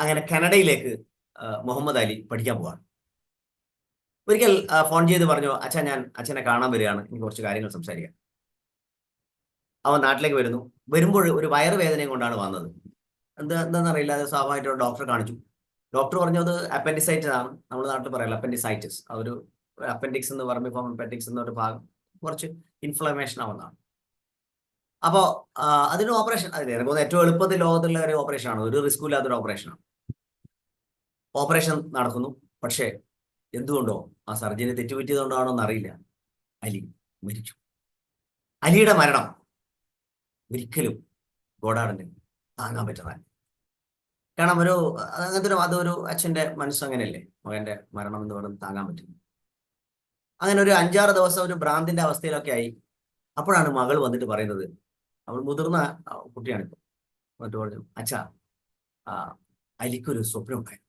അങ്ങനെ കാനഡയിലേക്ക് മുഹമ്മദ് അലി പഠിക്കാൻ പോവാണ് ഒരിക്കൽ ഫോൺ ചെയ്ത് പറഞ്ഞു അച്ഛൻ ഞാൻ അച്ഛനെ കാണാൻ വരികയാണ് എനിക്ക് കുറച്ച് കാര്യങ്ങൾ സംസാരിക്കാം അവൻ നാട്ടിലേക്ക് വരുന്നു വരുമ്പോൾ ഒരു വയറുവേദനയും കൊണ്ടാണ് വന്നത് എന്താ എന്താണെന്ന് അറിയില്ല അത് സ്വാഭാവികമായിട്ട് ഡോക്ടറെ കാണിച്ചു ഡോക്ടർ പറഞ്ഞു അത് അപ്പൻഡിസൈറ്റിസ് ആണ് നമ്മുടെ നാട്ടിൽ പറയല്ലോ അപ്പൻഡിസൈറ്റിസ് അതൊരു അപ്പൻഡിക്സ് എന്ന് പറയുമ്പോൾ ഇപ്പം അപ്പൻഡിക്സ് എന്നൊരു ഭാഗം കുറച്ച് ഇൻഫ്ലമേഷൻ ആവുന്നതാണ് അപ്പോൾ അതിന് ഓപ്പറേഷൻ അതെ എനിക്ക് ഏറ്റവും എളുപ്പത്തിൽ ലോകത്തുള്ള ഒരു ഓപ്പറേഷൻ ആണ് ഒരു റിസ്ക് ഇല്ലാത്തൊരു ഓപ്പറേഷനാണ് ഓപ്പറേഷൻ നടക്കുന്നു. പക്ഷേ എന്തുകൊണ്ടോ? ആ സർജറി തെറ്റുപറ്റിയതുകൊണ്ടാണോ എന്നറിയില്ല. അലി മരിച്ചു. അലിയുടെ മരണം ഒരിക്കലും ഗോഡാറിന് താങ്ങാൻ പറ്റുന്നതല്ല കാരണം ഒരു അങ്ങനത്തെ ഒരു അതൊരു അച്ഛന്റെ മനസ്സ് അങ്ങനെയല്ലേ? മകന്റെ മരണം എന്ന് പറയുന്നത് താങ്ങാൻ പറ്റുന്നു. അങ്ങനെ ഒരു അഞ്ചാറ് ദിവസം ഒരു ഭ്രാന്തിന്റെ അവസ്ഥയിലൊക്കെ ആയി. അപ്പോഴാണ് മകൾ വന്നിട്ട് പറയുന്നത് അവൾ മുതിർന്ന കുട്ടിയാണിപ്പോൾ. കുട്ടിയാണിപ്പോ എന്നിട്ട് പറഞ്ഞു അച്ഛാ അലിക്കൊരു സ്വപ്നം ഉണ്ടായി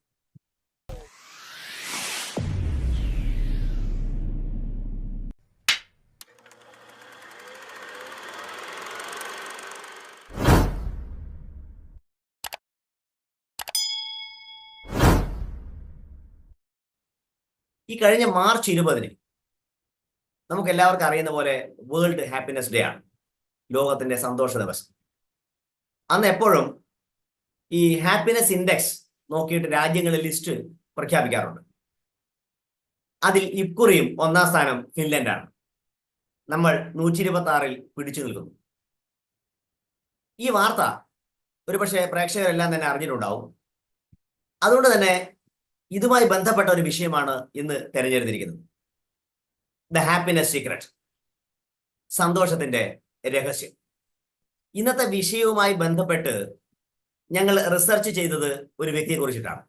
ഈ കഴിഞ്ഞ മാർച്ച് ഇരുപതിന് നമുക്ക് എല്ലാവർക്കും അറിയുന്ന പോലെ വേൾഡ് ഹാപ്പിനെസ് ഡേ ആണ്. ലോകത്തിന്റെ സന്തോഷ ദിവസം. അന്ന് എപ്പോഴും ഈ ഹാപ്പിനെസ് ഇൻഡെക്സ് നോക്കിയിട്ട് രാജ്യങ്ങളെ ലിസ്റ്റ് പ്രഖ്യാപിക്കാറുണ്ട്. അതിൽ ഇക്കുറിയും ഒന്നാം സ്ഥാനം ഫിൻലൻഡാണ്. നമ്മൾ നൂറ്റി ഇരുപത്തി ആറിൽ പിടിച്ചു നിൽക്കുന്നു. ഈ വാർത്ത ഒരുപക്ഷെ പ്രേക്ഷകരെല്ലാം തന്നെ അറിഞ്ഞിട്ടുണ്ടാവും. അതുകൊണ്ട് തന്നെ ഇതുമായി ബന്ധപ്പെട്ട ഒരു വിഷയമാണ് ഇന്ന് തിരഞ്ഞെടുത്തിരിക്കുന്നത്. ദ ഹാപ്പിനെസ് സീക്രട്ട് സന്തോഷത്തിന്റെ രഹസ്യം. ഇന്നത്തെ വിഷയവുമായി ബന്ധപ്പെട്ട് ഞങ്ങൾ റിസർച്ച് ചെയ്തത് ഒരു വ്യക്തിയെ കുറിച്ചിട്ടാണ്.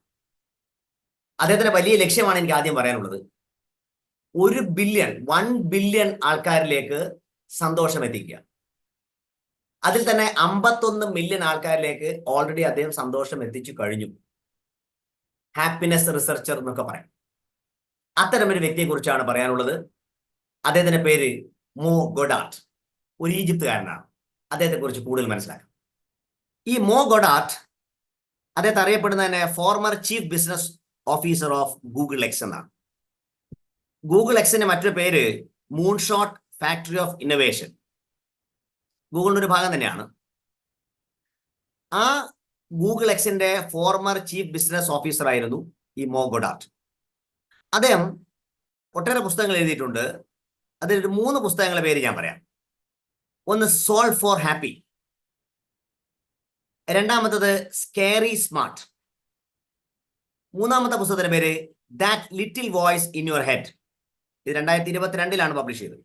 അദ്ദേഹത്തിന്റെ വലിയ ലക്ഷ്യമാണ് എനിക്ക് ആദ്യം പറയാനുള്ളത്. ഒരു ബില്യൺ വൺ ബില്യൺ ആൾക്കാരിലേക്ക് സന്തോഷം എത്തിക്കുക. അതിൽ തന്നെ അമ്പത്തൊന്ന് മില്യൺ ആൾക്കാരിലേക്ക് ഓൾറെഡി അദ്ദേഹം സന്തോഷം എത്തിച്ചു കഴിഞ്ഞു. ഹാപ്പിനെസ് റിസർച്ചർ എന്നൊക്കെ പറയും. അത്തരം ഒരു വ്യക്തിയെ കുറിച്ചാണ് പറയാനുള്ളത്. അദ്ദേഹത്തിന്റെ പേര് മോ ഗൊഡാർട്ട്. ഒരു ഈജിപ്തുകാരനാണ്. അദ്ദേഹത്തെ കുറിച്ച് കൂടുതൽ മനസ്സിലാക്കാം. ഈ മോ ഗൊഡാർട്ട് അദ്ദേഹത്തെ അറിയപ്പെടുന്ന തന്നെ former chief business officer of Google X എന്നാണ് ഗൂഗിൾ എക്സിന്റെ മറ്റൊരു പേര് മൂൺഷോട്ട് ഫാക്ടറി ഓഫ് ഇന്നോവേഷൻ ഗൂഗിളിന്റെ ഒരു ഭാഗം തന്നെയാണ്. ആ ഗൂഗിൾ എക്സിന്റെ ഫോർമർ ചീഫ് ബിസിനസ് ഓഫീസർ ആയിരുന്നു ഈ മോ ഗൊഡാട്ട് അദ്ദേഹം ഒട്ടേറെ പുസ്തകങ്ങൾ എഴുതിയിട്ടുണ്ട്. അതിലൊരു മൂന്ന് പുസ്തകങ്ങളുടെ പേര് ഞാൻ പറയാം. ഒന്ന് സോൾവ് ഫോർ ഹാപ്പി രണ്ടാമത്തത് സ്കേറി സ്മാർട്ട് മൂന്നാമത്തെ പുസ്തകത്തിന്റെ പേര് that little voice in your head ഇത് രണ്ടായിരത്തി ഇരുപത്തിരണ്ടിലാണ് പബ്ലിഷ് ചെയ്തത്.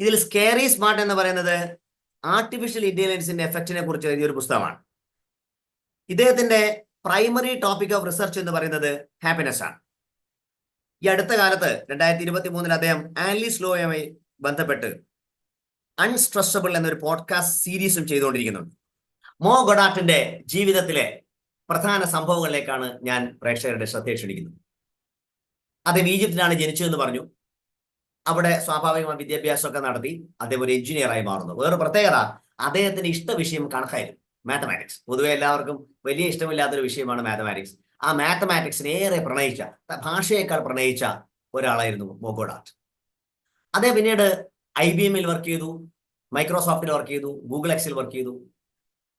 ഇതിൽ സ്കേറി സ്മാർട്ട് എന്ന് പറയുന്നത് ആർട്ടിഫിഷ്യൽ ഇന്റലിജൻസിന്റെ എഫക്റ്റിനെ കുറിച്ച് എഴുതിയ ഒരു പുസ്തകമാണ്. ഇദ്ദേഹത്തിന്റെ പ്രൈമറി ടോപ്പിക് ഓഫ് റിസർച്ച് എന്ന് പറയുന്നത് ഹാപ്പിനെസ് ആണ്. ഈ അടുത്ത കാലത്ത് രണ്ടായിരത്തി ഇരുപത്തി മൂന്നിൽ അദ്ദേഹം ആൻലി ലോയുമായി ബന്ധപ്പെട്ട് അൺസ്ട്രെസ്സബിൾ എന്നൊരു പോഡ്കാസ്റ്റ് സീരീസും ചെയ്തുകൊണ്ടിരിക്കുന്നുണ്ട്. മോ ഗൊഡാട്ടിന്റെ ജീവിതത്തിലെ പ്രധാന സംഭവങ്ങളിലേക്കാണ് ഞാൻ പ്രേക്ഷകരുടെ ശ്രദ്ധ ക്ഷണിക്കുന്നത്. അദ്ദേഹം ഈജിപ്തിലാണ് ജനിച്ചതെന്ന് പറഞ്ഞു. അവിടെ സ്വാഭാവികമായ വിദ്യാഭ്യാസമൊക്കെ നടത്തി അദ്ദേഹം ഒരു എഞ്ചിനീയറായി മാറുന്നു. വേറെ പ്രത്യേകത അദ്ദേഹത്തിന്റെ ഇഷ്ട വിഷയം കണക്കായിരുന്നു. മാത്തമാറ്റിക്സ് പൊതുവെ എല്ലാവർക്കും വലിയ ഇഷ്ടമില്ലാത്തൊരു വിഷയമാണ് മാത്തമാറ്റിക്സ് ആ മാത്തമാറ്റിക്സിനെ ഏറെ പ്രണയിച്ച ഭാഷയേക്കാൾ പ്രണയിച്ച ഒരാളായിരുന്നു മോഗോഡാട്ട് അദ്ദേഹം പിന്നീട് ഐ ബി എമ്മിൽ വർക്ക് ചെയ്തു മൈക്രോസോഫ്റ്റിൽ വർക്ക് ചെയ്തു ഗൂഗിൾ എക്സിൽ വർക്ക് ചെയ്തു.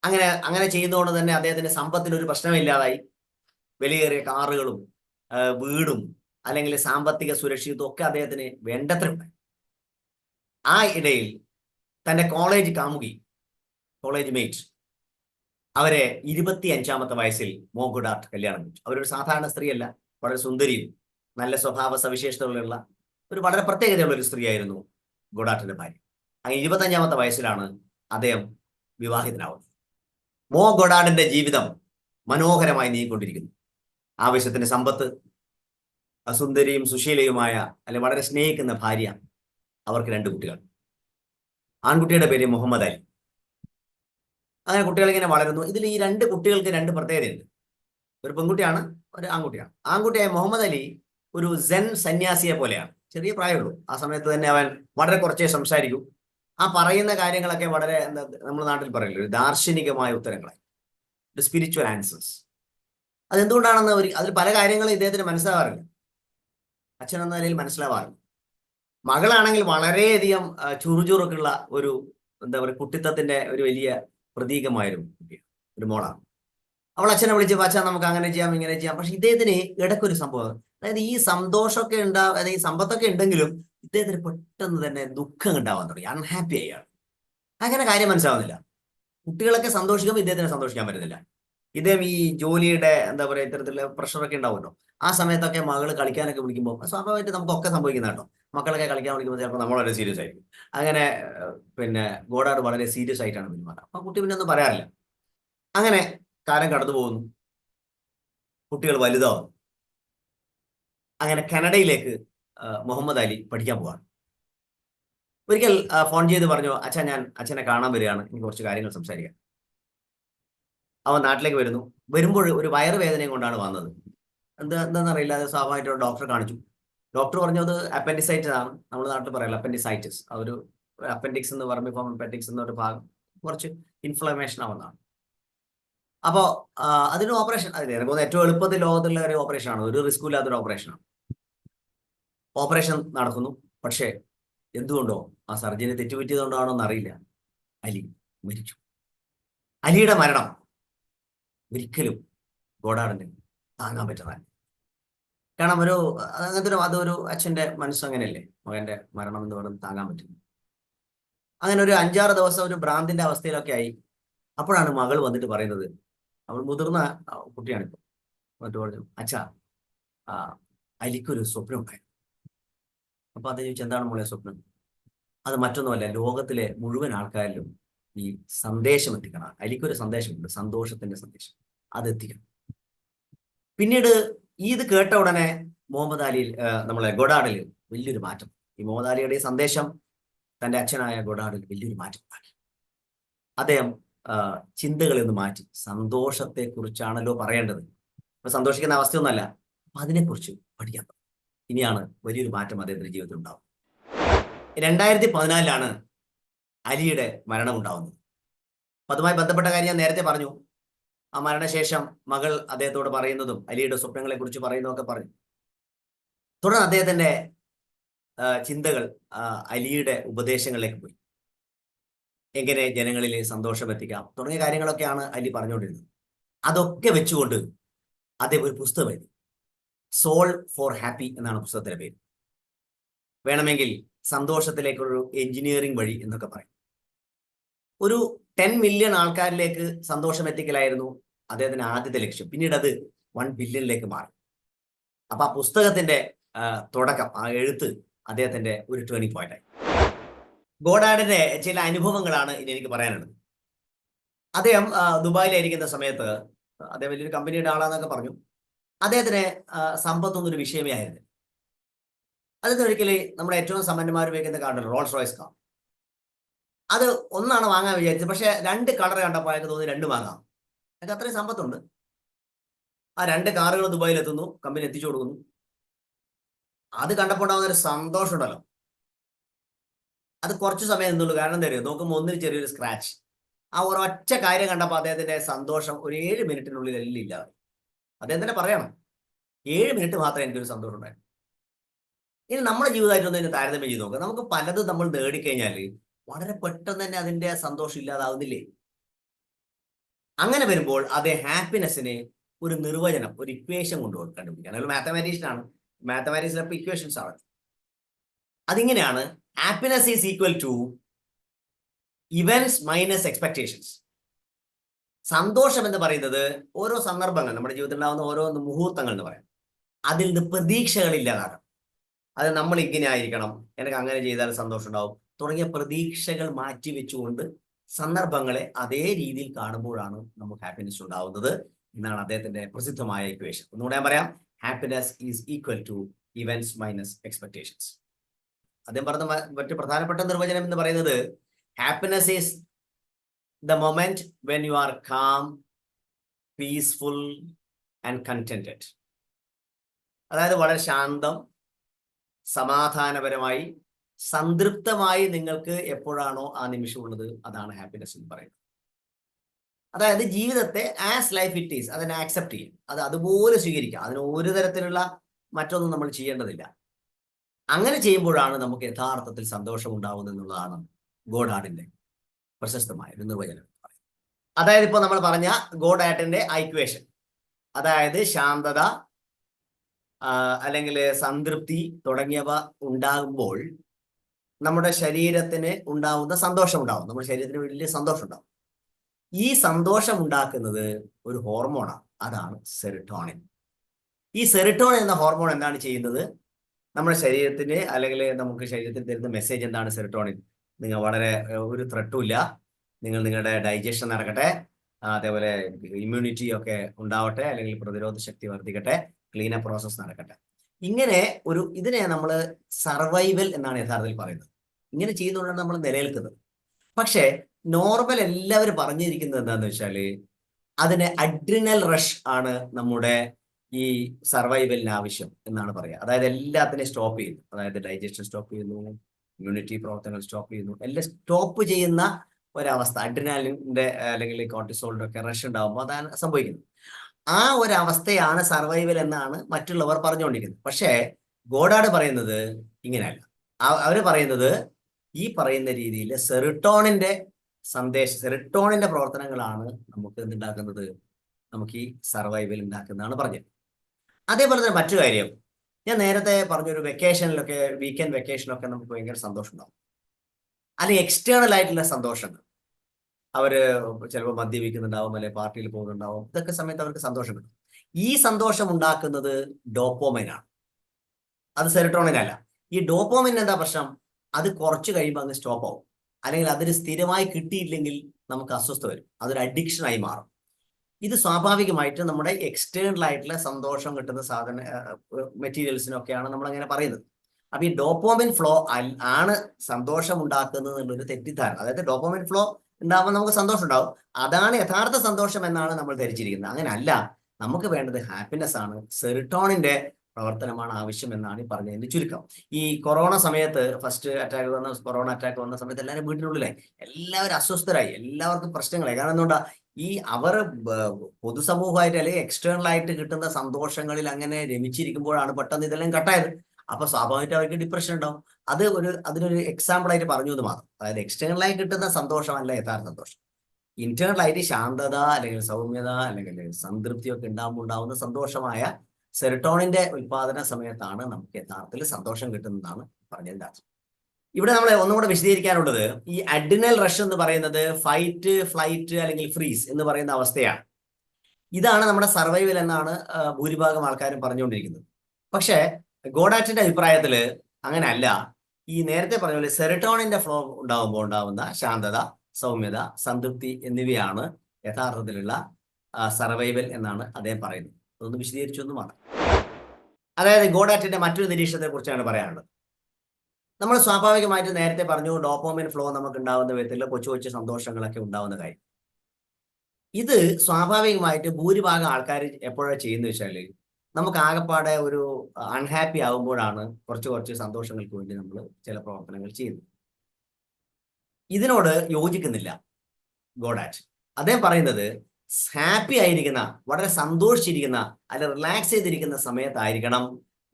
അങ്ങനെ അങ്ങനെ ചെയ്യുന്നതുകൊണ്ട് തന്നെ അദ്ദേഹത്തിന്റെ സമ്പത്തിന് ഒരു പ്രശ്നമില്ലാതായി വിലയേറിയ കാറുകളും വീടും അല്ലെങ്കിൽ സാമ്പത്തിക സുരക്ഷിതത്വം ഒക്കെ അദ്ദേഹത്തിന് വേണ്ടത്ര ഉണ്ടായി ആ ഇടയിൽ തന്റെ കോളേജ് കാമുകി കോളേജ് മേറ്റ് അവരെ ഇരുപത്തി അഞ്ചാമത്തെ വയസ്സിൽ മോഗുഡാർട്ട് കല്യാണം കഴിച്ചു. അവരൊരു സാധാരണ സ്ത്രീയല്ല വളരെ സുന്ദരിയും നല്ല സ്വഭാവ സവിശേഷതകളുള്ള ഒരു വളരെ പ്രത്യേകതയുള്ള ഒരു സ്ത്രീയായിരുന്നു ഗുഡാട്ടിന്റെ ഭാര്യ. അങ്ങനെ ഇരുപത്തഞ്ചാമത്തെ വയസ്സിലാണ് അദ്ദേഹം വിവാഹിതനാവുന്നത്. മോ ഗൊഡാർഡിന്റെ ജീവിതം മനോഹരമായി നീങ്ങിക്കൊണ്ടിരിക്കുന്നു. ആവശ്യത്തിന് സമ്പത്ത് അസുന്ദരിയും സുശീലയുമായ അല്ലെ വളരെ സ്നേഹിക്കുന്ന ഭാര്യ അവർക്ക് രണ്ട് കുട്ടികൾ. ആൺകുട്ടിയുടെ പേര് മുഹമ്മദ് അലി. അങ്ങനെ കുട്ടികൾ ഇങ്ങനെ വളരുന്നു. ഇതിൽ ഈ രണ്ട് കുട്ടികൾക്ക് രണ്ട് പ്രത്യേകതയുണ്ട്. ഒരു പെൺകുട്ടിയാണ് ഒരു ആൺകുട്ടിയാണ്. ആൺകുട്ടിയായ മുഹമ്മദ് അലി ഒരു സെൻ സന്യാസിയെ പോലെയാണ്. ചെറിയ പ്രായമുള്ളൂ ആ സമയത്ത് തന്നെ അവൻ വളരെ കുറച്ചേ സംസാരിക്കൂ. ആ പറയുന്ന കാര്യങ്ങളൊക്കെ വളരെ എന്താ നമ്മുടെ നാട്ടിൽ പറയില്ല? ഒരു ദാർശനികമായ ഉത്തരങ്ങളായി. ഒരു സ്പിരിച്വൽ ആൻസേഴ്സ് അതെന്തുകൊണ്ടാണെന്ന് ഒരു അതിൽ പല കാര്യങ്ങളും ഇദ്ദേഹത്തിന് മനസ്സിലാവാറില്ല. അച്ഛൻ എന്ന നിലയിൽ മനസ്സിലാവാറില്ല. മകളാണെങ്കിൽ വളരെയധികം ചുറുചുറുക്കുള്ള ഒരു എന്താ പറയുക കുട്ടിത്തത്തിന്റെ ഒരു വലിയ പ്രതീകമായിരുന്നു കുട്ടിയാണ് ഒരു മോളാണ്. അവൾ അച്ഛനെ വിളിച്ച് അച്ഛൻ നമുക്ക് അങ്ങനെ ചെയ്യാം ഇങ്ങനെ ചെയ്യാം. പക്ഷെ ഇദ്ദേഹത്തിന് ഇടയ്ക്കൊരു സംഭവം. അതായത് ഈ സന്തോഷമൊക്കെ ഉണ്ടാ അതായത് ഈ സമ്പത്തൊക്കെ ഉണ്ടെങ്കിലും ഇദ്ദേഹത്തിന് പെട്ടെന്ന് തന്നെ ദുഃഖം ഉണ്ടാവാൻ തുടങ്ങി അൺഹാപ്പി ആയാണ് അങ്ങനെ കാര്യം മനസ്സിലാവുന്നില്ല. കുട്ടികളൊക്കെ സന്തോഷിക്കുമ്പോൾ ഇദ്ദേഹത്തിന് സന്തോഷിക്കാൻ പറ്റുന്നില്ല ഇദ്ദേഹം ഈ ജോലിയുടെ എന്താ പറയുക ഇത്തരത്തിലുള്ള പ്രഷറൊക്കെ ഉണ്ടാവുമല്ലോ. ആ സമയത്തൊക്കെ മകൾ കളിക്കാനൊക്കെ വിളിക്കുമ്പോൾ സ്വാഭാവികമായിട്ട് നമുക്കൊക്കെ സംഭവിക്കുന്ന കേട്ടോ. മക്കളൊക്കെ കളിക്കാൻ വിളിക്കുമ്പോൾ ചിലപ്പോൾ നമ്മൾ വളരെ സീരിയസ് ആയിരിക്കും. അങ്ങനെ പിന്നെ ഗോഡാട് വളരെ സീരിയസ് ആയിട്ടാണ് പെരുമാറുക. അപ്പൊ കുട്ടി പിന്നെ ഒന്നും പറയാറില്ല. അങ്ങനെ കാലം കടന്നു പോകുന്നു. കുട്ടികൾ വലുതാവുന്നു. അങ്ങനെ കനഡയിലേക്ക് മുഹമ്മദ് അലി പഠിക്കാൻ പോവാണ്. ഒരിക്കൽ ഫോൺ ചെയ്ത് പറഞ്ഞു അച്ഛൻ ഞാൻ അച്ഛനെ കാണാൻ വരികയാണ്. എനിക്ക് കുറച്ച് കാര്യങ്ങൾ സംസാരിക്കാം. അവൻ നാട്ടിലേക്ക് വരുന്നു. വരുമ്പോൾ ഒരു വയറുവേദനയും കൊണ്ടാണ് വന്നത്. എന്താ എന്താണെന്നറിയില്ല അത് സ്വാഭാവികമായിട്ട് ഡോക്ടറെ കാണിച്ചു. ഡോക്ടർ പറഞ്ഞു അത് അപ്പൻഡിസൈറ്റിസ് ആണ്. നമ്മുടെ നാട്ടിൽ പറയല്ലോ അപ്പൻഡിസൈറ്റിസ് ഒരു അപ്പൻഡിക്സ് എന്ന് പറയുമ്പോൾ അപ്പൻഡിക്സ് എന്ന ഒരു ഭാഗം കുറച്ച് ഇൻഫ്ലമേഷൻ ആവുന്നതാണ്. അപ്പോൾ അതിന് ഓപ്പറേഷൻ അതെ എനിക്ക് ഏറ്റവും എളുപ്പത്തിൽ ലോകത്തുള്ള ഒരു ഓപ്പറേഷൻ ആണ്. ഒരു റിസ്ക് ഇല്ലാത്തൊരു ഓപ്പറേഷനാണ് ഓപ്പറേഷൻ നടക്കുന്നു. പക്ഷേ എന്തുകൊണ്ടോ? ആ സർജറി തെറ്റുപറ്റിയതുകൊണ്ടാണോ എന്നറിയില്ല. അലി മരിച്ചു. അലിയുടെ മരണം. ഒരിക്കലും ഗോഡാറിന് താങ്ങാൻ പറ്റുന്നതല്ല കാരണം ഒരു അങ്ങനത്തെ ഒരു അതൊരു അച്ഛന്റെ മനസ്സങ്ങനെയല്ലേ മകന്റെ മരണം എന്ന് പറയുന്നത് താങ്ങാൻ പറ്റുന്നു. അങ്ങനെ ഒരു അഞ്ചാറ് ദിവസം ഒരു ഭ്രാന്തിന്റെ അവസ്ഥയിലൊക്കെ ആയി. അപ്പോഴാണ് മകൾ വന്നിട്ട് പറയുന്നത് അവൾ മുതിർന്ന കുട്ടിയാണ് ഇപ്പൊ. എന്നിട്ട് പറഞ്ഞു അച്ഛാ അലിക്കൊരു സ്വപ്നം ഉണ്ടായിരുന്നു അപ്പൊ അത് ചോദിച്ചു എന്താണ് മോളെ സ്വപ്നം? അത് മറ്റൊന്നുമല്ല ലോകത്തിലെ മുഴുവൻ ആൾക്കാരിലും ഈ സന്ദേശം എത്തിക്കണം. അലിക്കൊരു സന്ദേശമുണ്ട് സന്തോഷത്തിന്റെ സന്ദേശം. അത് എത്തിക്കണം പിന്നീട് ഈ ഇത് കേട്ട ഉടനെ മുഹമ്മദ് അലിയിൽ നമ്മളെ ഗൊഡാഡിൽ വലിയൊരു മാറ്റം. ഈ മുഹമ്മദ് അലിയുടെ സന്ദേശം തന്റെ അച്ഛനായ ഗൊഡാഡിൽ വലിയൊരു മാറ്റം ഉണ്ടാക്കി. അദ്ദേഹം ചിന്തകളിൽ നിന്ന് മാറ്റി. സന്തോഷത്തെ കുറിച്ചാണല്ലോ പറയേണ്ടത്. അപ്പൊ സന്തോഷിക്കുന്ന അവസ്ഥയൊന്നുമല്ല അപ്പൊ അതിനെക്കുറിച്ച് പഠിക്കാം. ഇനിയാണ് വലിയൊരു മാറ്റം അദ്ദേഹത്തിന്റെ ജീവിതത്തിൽ ഉണ്ടാവും രണ്ടായിരത്തി പതിനാലിലാണ് അലിയുടെ മരണം ഉണ്ടാവുന്നത് അതുമായി ബന്ധപ്പെട്ട കാര്യം ഞാൻ നേരത്തെ പറഞ്ഞു. ആ മരണശേഷം മകൾ അദ്ദേഹത്തോട് പറയുന്നതും അലിയുടെ സ്വപ്നങ്ങളെ കുറിച്ച് പറയുന്നതൊക്കെ പറഞ്ഞു. തുടർന്ന് അദ്ദേഹത്തിന്റെ ചിന്തകൾ അലിയുടെ ഉപദേശങ്ങളിലേക്ക് പോയി. എങ്ങനെ ജനങ്ങളിൽ സന്തോഷം എത്തിക്കാം? തുടങ്ങിയ കാര്യങ്ങളൊക്കെയാണ് അലി പറഞ്ഞുകൊണ്ടിരുന്നത്. അതൊക്കെ വെച്ചുകൊണ്ട് അദ്ദേഹം ഒരു പുസ്തകം എഴുതി. സോൾ ഫോർ ഹാപ്പി എന്നാണ് പുസ്തകത്തിന്റെ പേര്. വേണമെങ്കിൽ സന്തോഷത്തിലേക്കൊരു എഞ്ചിനീയറിംഗ് വഴി എന്നൊക്കെ പറയും. ഒരു ടെൻ മില്യൺ ആൾക്കാരിലേക്ക് സന്തോഷം എത്തിക്കലായിരുന്നു അദ്ദേഹത്തിന്റെ ആദ്യത്തെ ലക്ഷ്യം. പിന്നീട് അത് വൺ ബില്യണിലേക്ക് മാറി. അപ്പൊ ആ പുസ്തകത്തിന്റെ തുടക്കം ആ എഴുത്ത് അദ്ദേഹത്തിന്റെ ഒരു ടേണിംഗ് പോയിന്റ് ആയി. ഗോഡാഡിന്റെ ചില അനുഭവങ്ങളാണ് ഇനി എനിക്ക് പറയാനുള്ളത്. അദ്ദേഹം ദുബായിലായിരിക്കുന്ന സമയത്ത് അദ്ദേഹം വലിയൊരു കമ്പനിയുടെ ആളാന്നൊക്കെ പറഞ്ഞു. അദ്ദേഹത്തിന് സമ്പത്തൊന്നും ഒരു വിഷയമേ ആയിരുന്നു അദ്ദേഹത്തിന് ഒരിക്കലും നമ്മുടെ ഏറ്റവും സമ്പന്നമാർ ഉപയോഗിക്കുന്ന കാറുണ്ട് റോൾസ് റോയ്സ് കാർ അത് ഒന്നാണ് വാങ്ങാൻ വിചാരിച്ചത്. പക്ഷെ രണ്ട് കളർ കണ്ടപ്പോൾ അയാൾക്ക് തോന്നി രണ്ട് വാങ്ങാം. അയാൾക്ക് അത്രയും സമ്പത്തുണ്ട്. ആ രണ്ട് കാറുകൾ ദുബായിൽ എത്തുന്നു കമ്പനി എത്തിച്ചു കൊടുക്കുന്നു. അത് കണ്ടപ്പോൾ ഉണ്ടാകുന്ന ഒരു സന്തോഷം ഉണ്ടല്ലോ. അത് കുറച്ച് സമയം നിന്നുള്ളൂ. കാരണം എന്താ അറിയോ? നോക്കുമ്പോൾ ഒന്നിന് ചെറിയൊരു സ്ക്രാച്ച് ആ ഒരൊറ്റ കാര്യം കണ്ടപ്പോൾ അദ്ദേഹത്തിന്റെ സന്തോഷം ഒരു ഏഴ് മിനിറ്റിനുള്ളിൽ എല്ലാം ഇല്ലാതെ അദ്ദേഹം തന്നെ പറയണം. ഏഴ് മിനിറ്റ് മാത്രമേ എനിക്കൊരു സന്തോഷം ഉണ്ടായിരുന്നു ഇനി നമ്മുടെ ജീവിതമായിട്ടൊന്നും ഇതിന് താരതമ്യം ചെയ്ത് നോക്കാം. നമുക്ക് പലതും നമ്മൾ നേടിക്കഴിഞ്ഞാൽ വളരെ പെട്ടെന്ന് തന്നെ അതിന്റെ സന്തോഷം ഇല്ലാതാവുന്നില്ലേ? അങ്ങനെ വരുമ്പോൾ അത് ഹാപ്പിനെസ്സിന് ഒരു നിർവചനം ഒരു ഇക്വേഷൻ കൊണ്ട് കണ്ടുപിടിക്കാൻ അയാൾ മാത്തമാറ്റീഷ്യൻ ആണ്. മാത്തമാറ്റിക്സിലെ ഇക്വേഷൻസ് ആണ്. അതിങ്ങനെയാണ് happiness is equal to events minus expectations സന്തോഷം എന്ന് പറയുന്നത് ഓരോ സന്ദർഭങ്ങൾ നമ്മുടെ ജീവിതത്തിൽ ഉണ്ടാകുന്ന ഓരോ മുഹൂർത്തങ്ങൾ എന്ന് പറയാം. അതിൽ നിന്ന് പ്രതീക്ഷകൾ ഇല്ലാതാകണം അത് നമ്മൾ ഇങ്ങനെ ആയിരിക്കണം എനിക്ക് അങ്ങനെ ചെയ്താൽ സന്തോഷം ഉണ്ടാവും. തുടങ്ങിയ പ്രതീക്ഷകൾ മാറ്റിവെച്ചുകൊണ്ട് സന്ദർഭങ്ങളെ അതേ രീതിയിൽ കാണുമ്പോഴാണ് നമുക്ക് ഹാപ്പിനെസ് ഉണ്ടാവുന്നത് എന്നാണ് അദ്ദേഹത്തിന്റെ പ്രസിദ്ധമായ ഇക്വേഷൻ ഒന്നുകൂടെ ഞാൻ പറയാം. Happiness is equal to events minus expectations അദ്ദേഹം പറഞ്ഞ മറ്റു പ്രധാനപ്പെട്ട നിർവചനം എന്ന് പറയുന്നത് happiness is the moment when you are calm peaceful and contented അതായത് വളരെ ശാന്തം സമാധാനപരമായി സംതൃപ്തമായി നിങ്ങൾക്ക് എപ്പോഴാണോ ആ നിമിഷം ഉള്ളത് അതാണ് ഹാപ്പിനെസ് എന്ന് പറയുന്നത്. അതായത് ജീവിതത്തെ ആസ് ലൈഫ് ഇറ്റ് ഈസ് അതിനെ ആക്സെപ്റ്റ് ചെയ്യും. അത് അതുപോലെ സ്വീകരിക്കുക അതിന് ഒരു തരത്തിലുള്ള മറ്റൊന്നും നമ്മൾ ചെയ്യേണ്ടതില്ല. അങ്ങനെ ചെയ്യുമ്പോഴാണ് നമുക്ക് യഥാർത്ഥത്തിൽ സന്തോഷം ഉണ്ടാവുന്നത് എന്നുള്ളതാണ് ഗോഡാഡിന്റെ പ്രശസ്തമായ ഒരു നിർവചനം അതായത് ഇപ്പോൾ നമ്മൾ പറഞ്ഞ ഗോഡാർഡിന്റെ ഐക്വേഷൻ അതായത് ശാന്തത അല്ലെങ്കിൽ സംതൃപ്തി തുടങ്ങിയവ ഉണ്ടാകുമ്പോൾ നമ്മുടെ ശരീരത്തിന് ഉണ്ടാവുന്ന സന്തോഷം ഉണ്ടാവും. നമ്മുടെ ശരീരത്തിന് വലിയ സന്തോഷം ഉണ്ടാവും. ഈ സന്തോഷം ഉണ്ടാക്കുന്നത് ഒരു ഹോർമോണാണ് അതാണ് സെറിട്ടോണിൻ ഈ സെറിട്ടോണിൻ എന്ന ഹോർമോൺ എന്താണ് ചെയ്യുന്നത്? നമ്മുടെ ശരീരത്തിന് അല്ലെങ്കിൽ നമുക്ക് ശരീരത്തിൽ തരുന്ന മെസ്സേജ് എന്താണ് സെറിട്ടോണിൻ നിങ്ങൾ വളരെ ഒരു ത്രെട്ടും ഇല്ല. നിങ്ങൾ നിങ്ങളുടെ ഡൈജഷൻ നടക്കട്ടെ. അതേപോലെ ഇമ്മ്യൂണിറ്റി ഒക്കെ ഉണ്ടാവട്ടെ. അല്ലെങ്കിൽ പ്രതിരോധ ശക്തി വർദ്ധിക്കട്ടെ. ക്ലീനപ്പ് പ്രോസസ് നടക്കട്ടെ. ഇങ്ങനെ ഒരു ഇതിനെ നമ്മൾ സർവൈവൽ എന്നാണ് യഥാർത്ഥത്തിൽ പറയുന്നത്. ഇങ്ങനെ ചെയ്യുന്നതുകൊണ്ടാണ് നമ്മൾ നിലനിൽക്കുന്നത്. പക്ഷേ നോർമൽ എല്ലാവരും പറഞ്ഞിരിക്കുന്നത് എന്താണെന്ന് വെച്ചാൽ അതിന് അഡ്രിനൽ റഷ് ആണ് നമ്മുടെ ഈ സർവൈവലിന് ആവശ്യം എന്നാണ് പറയുക. അതായത് എല്ലാത്തിനെയും സ്റ്റോപ്പ് ചെയ്യുന്നു. അതായത് ഡൈജഷൻ സ്റ്റോപ്പ് ചെയ്യുന്നു ഇമ്മ്യൂണിറ്റി പ്രവർത്തനങ്ങൾ സ്റ്റോപ്പ് ചെയ്യുന്നു എല്ലാം സ്റ്റോപ്പ് ചെയ്യുന്ന ഒരവസ്ഥ. അഡ്രിനാലിന്റെ അല്ലെങ്കിൽ കോർട്ടിസോളിന്റെ ഒക്കെ റഷ് ഉണ്ടാകുമ്പോൾ അതാണ് സംഭവിക്കുന്നത്. ആ ഒരു അവസ്ഥയാണ് സർവൈവൽ എന്നാണ് മറ്റുള്ളവർ പറഞ്ഞുകൊണ്ടിരിക്കുന്നത്. പക്ഷേ ഗോഡാട് പറയുന്നത് ഇങ്ങനെയല്ല. അവർ പറയുന്നത് ഈ പറയുന്ന രീതിയിൽ സെറിട്ടോണിന്റെ സന്ദേശം സെറിട്ടോണിന്റെ പ്രവർത്തനങ്ങളാണ് നമുക്ക് എന്തുണ്ടാക്കുന്നത്? നമുക്ക് ഈ സർവൈവൽ ഉണ്ടാക്കുന്നതാണ് പറഞ്ഞത്. അതേപോലെ തന്നെ മറ്റു കാര്യം. ഞാൻ നേരത്തെ പറഞ്ഞൊരു വെക്കേഷനിലൊക്കെ വീക്കെൻഡ് വെക്കേഷനൊക്കെ നമുക്ക് ഭയങ്കര സന്തോഷം ഉണ്ടാവും അല്ലെങ്കിൽ എക്സ്റ്റേണൽ ആയിട്ടുള്ള സന്തോഷങ്ങൾ. അവർ ചിലപ്പോൾ മദ്യപിക്കുന്നുണ്ടാവും അല്ലെങ്കിൽ പാർട്ടിയിൽ പോകുന്നുണ്ടാവും. ഇതൊക്കെ സമയത്ത് അവർക്ക് സന്തോഷം കിട്ടും ഈ സന്തോഷം ഉണ്ടാക്കുന്നത് ഡോപ്പോമൈനാണ് അത് സെറിട്ടോണിനല്ല ഈ ഡോപ്പോമിൻ എന്താ പ്രശ്നം? അത് കുറച്ച് കഴിയുമ്പോൾ അങ്ങ് സ്റ്റോപ്പ് ആവും. അല്ലെങ്കിൽ അതിന് സ്ഥിരമായി കിട്ടിയില്ലെങ്കിൽ നമുക്ക് അസ്വസ്ഥ വരും. അതൊരു അഡിക്ഷൻ ആയി മാറും. ഇത് സ്വാഭാവികമായിട്ട് നമ്മുടെ എക്സ്റ്റേണൽ ആയിട്ടുള്ള സന്തോഷം കിട്ടുന്ന സാധന മെറ്റീരിയൽസിനൊക്കെയാണ് നമ്മൾ അങ്ങനെ പറയുന്നത്. അപ്പൊ ഈ ഡോപ്പോമിൻ ഫ്ലോ ആണ് സന്തോഷം ഉണ്ടാക്കുന്നത് എന്നുള്ളൊരു തെറ്റിദ്ധാരണ. അതായത് ഡോപ്പോമിൻ ഫ്ലോ ഉണ്ടാകുമ്പോൾ നമുക്ക് സന്തോഷം ഉണ്ടാവും. അതാണ് യഥാർത്ഥ സന്തോഷം എന്നാണ് നമ്മൾ ധരിച്ചിരിക്കുന്നത്. അങ്ങനെ അല്ല നമുക്ക് വേണ്ടത് ഹാപ്പിനെസ് ആണ്. സെറിട്ടോണിന്റെ പ്രവർത്തനമാണ് ആവശ്യമെന്നാണ് ഈ പറഞ്ഞതിന്റെ ചുരുക്കം. ഈ കൊറോണ സമയത്ത് ഫസ്റ്റ് അറ്റാക്ക് വന്ന കൊറോണ അറ്റാക്ക് വന്ന സമയത്ത് എല്ലാവരും വീട്ടിനുള്ളിലായി. എല്ലാവരും അസ്വസ്ഥരായി. എല്ലാവർക്കും പ്രശ്നങ്ങളായി. കാരണം എന്തുകൊണ്ടാ? ഈ അവർ പൊതുസമൂഹമായിട്ട് അല്ലെങ്കിൽ എക്സ്റ്റേണൽ ആയിട്ട് കിട്ടുന്ന സന്തോഷങ്ങളിൽ അങ്ങനെ രമിച്ചിരിക്കുമ്പോഴാണ് പെട്ടെന്ന് ഇതെല്ലാം കട്ടായത്. അപ്പൊ സ്വാഭാവികമായിട്ട് അവർക്ക് ഡിപ്രഷൻ ഉണ്ടാവും. അത് ഒരു അതിനൊരു എക്സാമ്പിൾ ആയിട്ട് പറഞ്ഞു എന്ന് മാത്രം. അതായത് എക്സ്റ്റേണൽ ആയി കിട്ടുന്ന സന്തോഷമല്ല യഥാർത്ഥ സന്തോഷം. ഇന്റേണൽ ആയിട്ട് ശാന്തത അല്ലെങ്കിൽ സൗമ്യത അല്ലെങ്കിൽ സംതൃപ്തിയൊക്കെ ഉണ്ടാകുമ്പോൾ ഉണ്ടാവുന്ന സന്തോഷമായ സെറിട്ടോണിന്റെ ഉൽപാദന സമയത്താണ് നമുക്ക് യഥാർത്ഥത്തിൽ സന്തോഷം കിട്ടുന്നതാണ് പറഞ്ഞതിന്റെ അർത്ഥം ഇവിടെ നമ്മൾ ഒന്നും കൂടെ വിശദീകരിക്കാനുള്ളത് ഈ അഡിനൽ റഷ് എന്ന് പറയുന്നത് ഫൈറ്റ് ഫ്ലൈറ്റ് അല്ലെങ്കിൽ ഫ്രീസ് എന്ന് പറയുന്ന അവസ്ഥയാണ്. ഇതാണ് നമ്മുടെ സർവൈവൽ എന്നാണ് ഭൂരിഭാഗം ആൾക്കാരും പറഞ്ഞുകൊണ്ടിരിക്കുന്നത്. പക്ഷേ ഗോഡാറ്റിന്റെ അഭിപ്രായത്തിൽ അങ്ങനെ അല്ല ഈ നേരത്തെ പറഞ്ഞ പോലെ സെറിട്ടോണിന്റെ ഫ്ലോ ഉണ്ടാകുമ്പോൾ ഉണ്ടാകുന്ന ശാന്തത സൗമ്യത സംതൃപ്തി എന്നിവയാണ് യഥാർത്ഥത്തിലുള്ള സർവൈവൽ എന്നാണ് അദ്ദേഹം പറയുന്നത്. അതൊന്ന് വിശദീകരിച്ചൊന്നുമാണ് അതായത് ഗോഡാറ്റിന്റെ മറ്റൊരു നിരീക്ഷണത്തെ കുറിച്ചാണ് പറയാനുള്ളത്. നമ്മൾ സ്വാഭാവികമായിട്ട് നേരത്തെ പറഞ്ഞു ഡോപ്പോമിൻ ഫ്ലോ നമുക്ക് ഉണ്ടാവുന്ന വിധത്തിൽ കൊച്ചു കൊച്ചു സന്തോഷങ്ങളൊക്കെ ഉണ്ടാവുന്ന കാര്യം. ഇത് സ്വാഭാവികമായിട്ട് ഭൂരിഭാഗം ആൾക്കാർ എപ്പോഴാണ് ചെയ്യുന്നത് വെച്ചാൽ നമുക്ക് ആകെപ്പാടെ ഒരു അൺഹാപ്പി ആകുമ്പോഴാണ് കുറച്ച് കുറച്ച് സന്തോഷങ്ങൾക്ക് വേണ്ടി നമ്മൾ ചില പ്രവർത്തനങ്ങൾ ചെയ്യുന്നത്. ഇതിനോട് യോജിക്കുന്നില്ല ഗോഡാറ്റ്. അദ്ദേഹം പറയുന്നത് ഹാപ്പി ആയിരിക്കുന്ന വളരെ സന്തോഷിച്ചിരിക്കുന്ന അല്ലെ റിലാക്സ് ചെയ്തിരിക്കുന്ന സമയത്തായിരിക്കണം